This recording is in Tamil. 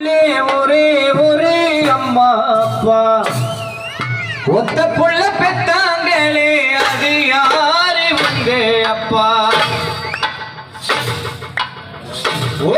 ஒரே ஒரே அம்மா அப்பா ஒத்த புள்ள பெத்தாங்களே அது யாரு உங்க அப்பா? ஓ